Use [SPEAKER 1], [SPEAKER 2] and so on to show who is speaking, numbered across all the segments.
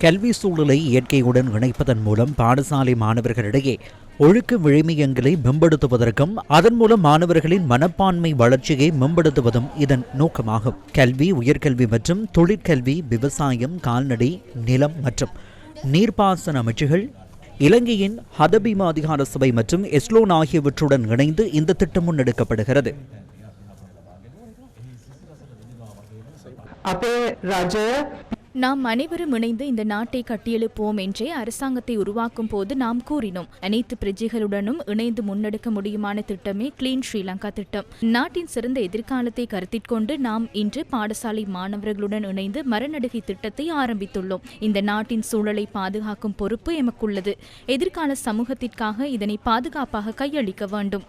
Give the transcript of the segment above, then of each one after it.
[SPEAKER 1] கல்வி சூழலை இயற்கையுடன் இணைப்பதன் மூலம் பாடசாலை மாணவர்களிடையே ஒழுக்க விழுமியங்களை மேம்படுத்துவதற்கும் அதன் மூலம் மாணவர்களின் மனப்பான்மை வளர்ச்சியை மேம்படுத்துவதும் இதன் நோக்கமாகும் கல்வி உயர்கல்வி மற்றும் தொழிற்கல்வி விவசாயம் கால்நடை நிலம் மற்றும் நீர்ப்பாசன அமைச்சுகள் இலங்கையின் ஹதபீமா அதிகார சபை மற்றும் எஸ்லோன் ஆகியவற்றுடன் இணைந்து இந்த திட்டம் முன்னெடுக்கப்படுகிறது
[SPEAKER 2] අපේ රජය
[SPEAKER 3] நாம் அனைவரும் இணைந்து இந்த நாட்டை கட்டியெழுப்போம் என்றே அரசாங்கத்தை உருவாக்கும் போது நாம் கூறினோம். அனைத்து பிரஜைகளுடனும் இணைந்து முன்னெடுக்க முடியுமான திட்டமே கிளீன் ஸ்ரீலங்கா திட்டம். நாட்டின் சிறந்த எதிர்காலத்தை கருத்திற்கொண்டு நாம் இன்று பாடசாலை மாணவர்களுடன் இணைந்து மரநடுகை திட்டத்தை ஆரம்பித்துள்ளோம். இந்த நாட்டின் சூழலை பாதுகாக்கும் பொறுப்பு எமக்குள்ளது. எதிர்கால சமூகத்திற்காக இதனை பாதுகாப்பாக கையளிக்க வேண்டும்.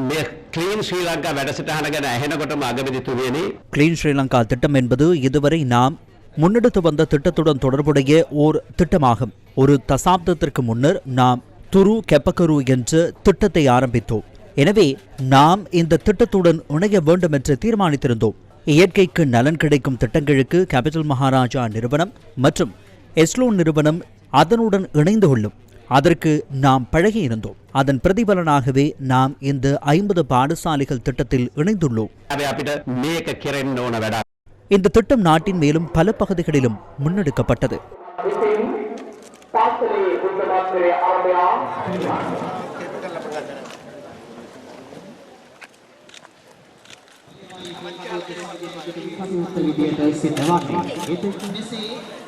[SPEAKER 4] මේ ක්ලීන් ශ්‍රී ලංකා වැඩසටහන ගැන ඇහෙනකොටම අගමැතිතුමියනි
[SPEAKER 1] கிளீன் ஸ்ரீலங்கா திட்டம் என்பது இதுவரை நாம் முன்னெடுத்து வந்த திட்டத்துடன் தொடர்புடைய ஓர் திட்டமாகும் ஒரு தசாப்தத்திற்கு முன்னர் நாம் துரு கெப்பக்கரு என்ற திட்டத்தை ஆரம்பித்தோம் எனவே நாம் இந்த திட்டத்துடன் இணைய வேண்டும் என்று தீர்மானித்திருந்தோம் இயற்கைக்கு நலன் கிடைக்கும் திட்டங்களுக்கு கேபிட்டல் மகாராஜா நிறுவனம் மற்றும் எஸ்லோன் நிறுவனம் அதனுடன் இணைந்து கொள்ளும் அதற்கு நாம் பழகி இருந்தோம் அதன் பிரதிபலனாகவே நாம் இந்த ஐம்பது பாடசாலைகள் திட்டத்தில் இணைந்துள்ளோம் இந்த திட்டம் நாட்டின் மேலும் பல பகுதிகளிலும் முன்னெடுக்கப்பட்டது
[SPEAKER 5] Gracias.